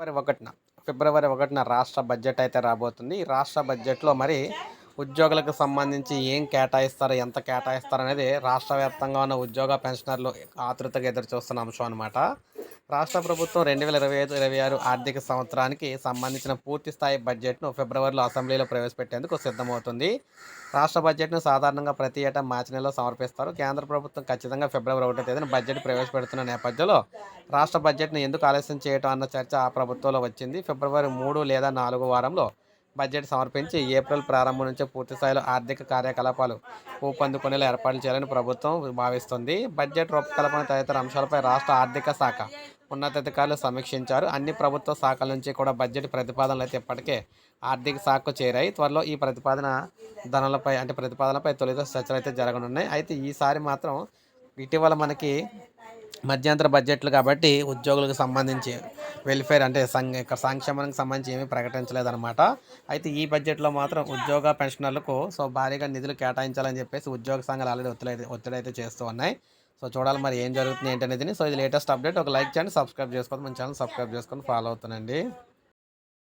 ఫిబ్రవరి ఒకటిన ఫిబ్రవరి ఒకటిన రాష్ట్ర బడ్జెట్ అయితే రాబోతుంది. ఈ రాష్ట్ర బడ్జెట్లో మరి ఉద్యోగులకు సంబంధించి ఏం కేటాయిస్తారు ఎంత కేటాయిస్తారు అనేది రాష్ట్ర వ్యాప్తంగా ఉన్న ఉద్యోగ పెన్షనర్లు ఆతృతగా ఎదురు చూస్తున్న అంశం అనమాట రాష్ట్ర ప్రభుత్వం రెండు వేల ఇరవై ఐదు ఇరవై ఆరు ఆర్థిక సంవత్సరానికి సంబంధించిన పూర్తి స్థాయి బడ్జెట్ను ఫిబ్రవరిలో అసెంబ్లీలో ప్రవేశపెట్టేందుకు సిద్ధమవుతుంది. రాష్ట్ర బడ్జెట్ను సాధారణంగా ప్రతి ఏటా మార్చి నెలలో సమర్పిస్తారు. కేంద్ర ప్రభుత్వం ఖచ్చితంగా ఫిబ్రవరి ఒకటో తేదీన బడ్జెట్ ప్రవేశపెడుతున్న నేపథ్యంలో రాష్ట్ర బడ్జెట్ను ఎందుకు ఆలస్యం చేయటం అన్న చర్చ ఆ ప్రభుత్వంలో వచ్చింది. ఫిబ్రవరి మూడు లేదా నాలుగు వారంలో బడ్జెట్ సమర్పించి ఏప్రిల్ ప్రారంభం నుంచే పూర్తి స్థాయిలో ఆర్థిక కార్యకలాపాలు ఊపందుకునేలా ఏర్పాట్లు చేయాలని ప్రభుత్వం భావిస్తుంది. బడ్జెట్ రూపకల్పన తదితర అంశాలపై రాష్ట్ర ఆర్థిక శాఖ ఉన్నతాధికారులు సమీక్షించారు. అన్ని ప్రభుత్వ శాఖల నుంచి కూడా బడ్జెట్ ప్రతిపాదనలు అయితే ఇప్పటికే ఆర్థిక శాఖకు చేరాయి. త్వరలో ఈ ప్రతిపాదన ధనలపై అంటే ప్రతిపాదనలపై తొలిత చర్చలు అయితే జరగనున్నాయి. అయితే ఈసారి మాత్రం ఇటీవల మనకి మధ్యంతర బడ్జెట్లు కాబట్టి ఉద్యోగులకు సంబంధించి వెల్ఫేర్ అంటే సంఘ సంక్షేమానికి సంబంధించి ఏమీ ప్రకటించలేదన్నమాట. అయితే ఈ బడ్జెట్లో మాత్రం ఉద్యోగ పెన్షనర్లకు సో భారీగా నిధులు కేటాయించాలని చెప్పేసి ఉద్యోగ సంఘాలు ఆల్రెడీ ఒత్తిడి ఒత్తిడి అయితే చేస్తూ ఉన్నాయి. సో చూడాలి మరి ఏం జరుగుతుంది ఏంటనేది. సో ఇది లేటెస్ట్ అప్డేట్. ఒక లైక్ చేయండి సబ్స్క్రైబ్ చేసుకోండి మన ఛానల్ సబ్స్క్రైబ్ చేసుకొని ఫాలో అవుతానండి